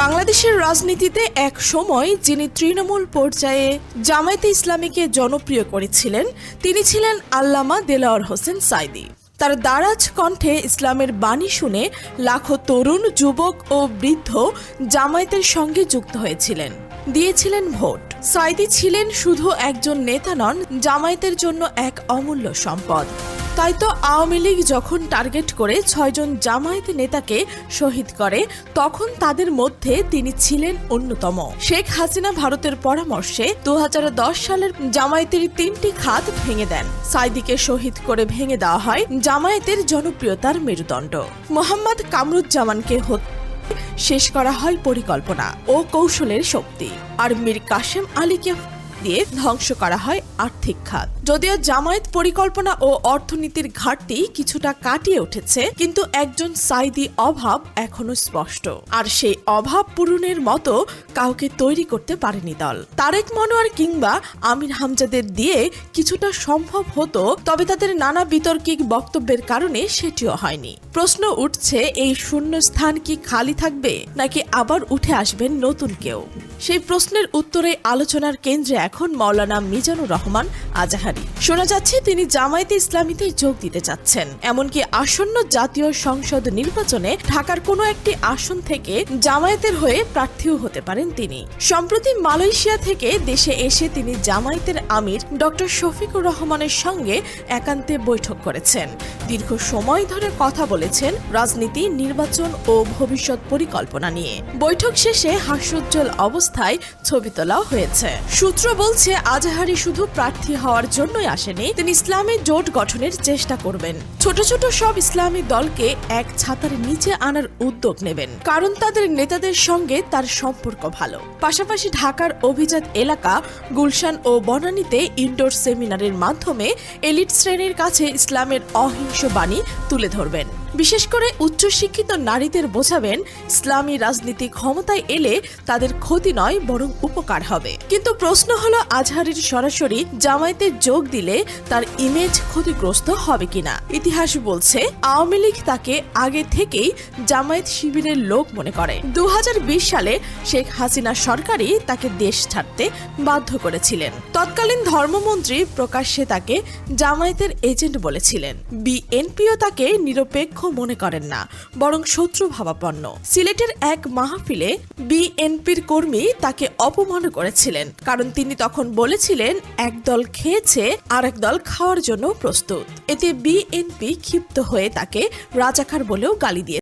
বাংলাদেশের রাজনীতিতে এক সময় যিনি তৃণমূল পর্যায়ে জামায়াতে ইসলামীকে জনপ্রিয় করেছিলেন, তিনি ছিলেন আল্লামা দেলাওয়ার হোসেন সাইদি। তার দারাজ কণ্ঠে ইসলামের বাণী শুনে লাখো তরুণ, যুবক ও বৃদ্ধ জামায়াতের সঙ্গে যুক্ত হয়েছিলেন। দিয়েছিলেন ভোট। সাইদি ছিলেন শুধু একজন নেতা নন, জামায়াতের জন্য এক অমূল্য সম্পদ। তাই তো আওয়ামী লীগ যখন টার্গেট করে ছয়জন জামায়াত নেতাকে শহীদ করে, তখন তাদের মধ্যে তিনি ছিলেন অন্যতম। শেখ হাসিনা ভারতের পরামর্শে দু হাজার দশ সালের জামায়াতের তিনটি খাত ভেঙে দেন। সাইদিকে শহীদ করে ভেঙে দেওয়া হয় জামায়াতের জনপ্রিয়তার মেরুদণ্ড। মোহাম্মদ কামরুজ্জামানকে হত্যা শেষ করা হয় পরিকল্পনা ও কৌশলের শক্তি। আর মীর কাশেম আলীকে দিয়ে ধ্বংস করা হয় আর্থিক খাত। যদিও জামায়াত পরিকল্পনা ও অর্থনীতির ঘাটতি কিছুটা কাটিয়ে উঠেছে, কিন্তু একজন সাইদি অভাব এখনও স্পষ্ট। আর সেই অভাব পূরণের মতো কাউকে তৈরি করতে পারেনি দল। তারেক মনোয়ার কিংবা আমির হামজাদের দিয়ে কিছুটা সম্ভব হতো, তবে তাদের নানা বিতর্কিক বক্তব্যের কারণে সেটিও হয়নি। প্রশ্ন উঠছে, এই শূন্য স্থান কি খালি থাকবে, নাকি আবার উঠে আসবেন নতুন কেউ? সেই প্রশ্নের উত্তরে আলোচনার কেন্দ্রে এখন মাওলানা মিজানুর রহমান আজাহারি। শোনা যাচ্ছে তিনি জামায়াতে ইসলামীতে যোগ দিতে চাচ্ছেন। এমনকি আসন্ন জাতীয় সংসদ নির্বাচনে ঢাকার কোনো একটি আসন থেকে জামায়াতের হয়ে প্রার্থীও হতে পারেন তিনি। সম্প্রতি মালয়েশিয়া থেকে দেশে এসে তিনি জামায়াতের আমির ডক্টর শফিকুর রহমানের সঙ্গে একান্তে বৈঠক করেছেন। দীর্ঘ সময় ধরে কথা বলেছেন রাজনীতি, নির্বাচন ও ভবিষ্যৎ পরিকল্পনা নিয়ে। বৈঠক শেষে হাস্যোজ্জ্বল অবস্থায় ছবি তোলা হয়েছে। সূত্র বলছে, আজাহারি শুধু প্রার্থী হওয়ার জন্যই আসেনি, তিনি ইসলামী জোট গঠনের চেষ্টা করবেন। ছোট ছোট সব ইসলামী দলকে এক ছাতার নিচে আনার উদ্যোগ নেবেন। কারণ তাদের নেতাদের সঙ্গে তার সম্পর্ক ভালো। পাশাপাশি ঢাকার অভিজাত এলাকা, গুলশান ও বনানীতে ইনডোর সেমিনারের মাধ্যমে এলিট শ্রেণির কাছে ইসলামের অহিংস বাণী তুলে ধরবেন। বিশেষ করে উচ্চশিক্ষিত নারীদের বোঝাবেন, ইসলামী রাজনীতি ক্ষমতায় এলে তাদের ক্ষতি নয়, বরং উপকার হবে। কিন্তু প্রশ্ন হলো, আজহারির সরাসরি জামায়াতে যোগ দিলে তার ইমেজ ক্ষতিগ্রস্ত হবে কিনা? ইতিহাস বলছে, আওয়ামী লীগ তাকে আগে থেকেই জামায়াত শিবিরের লোক মনে করে। দু হাজার বিশ সালে শেখ হাসিনা সরকারই তাকে দেশ ছাড়তে বাধ্য করেছিলেন। তৎকালীন ধর্মমন্ত্রী প্রকাশ্যে তাকে জামায়াতের এজেন্ট বলেছিলেন। বিএনপিও তাকে নিরপেক্ষ মনে করেন না, বরং শত্রু ভাবাপন্ন। সিলেটের এক মাহফিলে বিএনপির কর্মী তাকে অপমান করেছিলেন, কারণ তিনি তখন বলেছিলেন একদল খেয়েছে আর দল খাওয়ার জন্য প্রস্তুত। এতে বিএনপি ক্ষিপ্ত হয়ে তাকে রাজাকার বলেও গালি দিয়ে